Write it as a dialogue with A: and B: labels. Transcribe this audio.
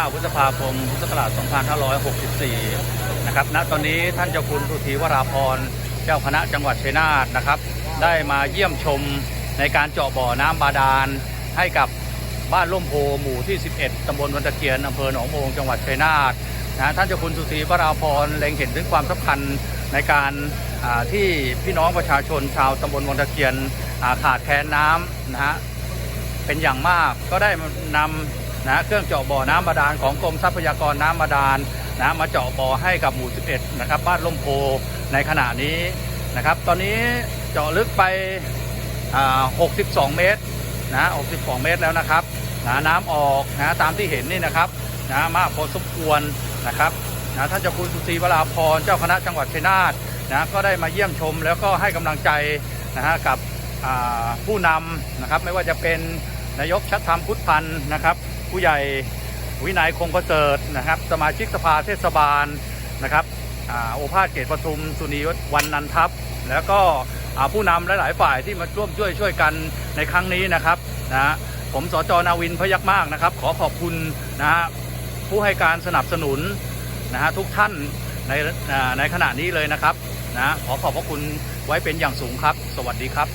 A: 9 พฤษภาคม พุทธศักราช 2564 นะครับ ณ ตอนนี้ท่านเจ้าคุณสุธีวราพร เจ้าคณะจังหวัดชัยนาทนะครับ ได้มาเยี่ยมชมในการเจาะบ่อน้ำบาดาล ให้กับบ้านล่มโพหมู่ที่ 11 ตำบลวันตะเกียนอำเภอหนองโมงจังหวัดชัยนาทนะท่านเจ้าคุณสุธีวราพรเล็งเห็นถึงความสำคัญในการที่พี่น้องประชาชนชาวตำบลวังตะเกียนขาดแคลนน้ำนะฮะเป็นอย่างมากก็ได้นำ นะเครื่องเจาะบ่อน้ำบาดาลของกรมทรัพยากรน้ำบาดาลนะมาเจาะบ่อให้กับหมู่ 11 นะครับ บ้านล่มโพในขณะนี้นะครับ ตอนนี้เจาะลึกไป62 เมตรนะ62 เมตรแล้วนะครับนะน้ำออกนะตามที่เห็นนี่นะครับนะมากพอสมควรนะครับนะท่านเจ้าคุณสุธีวราพรเจ้าคณะจังหวัดชัยนาทนะก็ได้มาเยี่ยมชมแล้วก็ให้กำลังใจนะฮะกับผู้นำนะครับไม่ว่าจะเป็นนายกชัดธรรมพุทธพันธ์นะครับ ผู้ใหญ่วินัยคงประเสริฐนะครับ สมาชิกสภาเทศบาลนะครับอโอภาสเกตประทุมสุนีวันนันทัพ แล้วก็ผู้นำหลาย ๆ ฝ่ายที่มาร่วมช่วยช่วยกันในครั้งนี้นะครับนะผมสจนาวินพยักมากนะครับ ขอขอบคุณนะฮะผู้ให้การสนับสนุนนะฮะทุกท่านในในขณะนี้เลยนะครับนะขอขอบพระคุณไว้เป็นอย่างสูงครับ สวัสดีครับ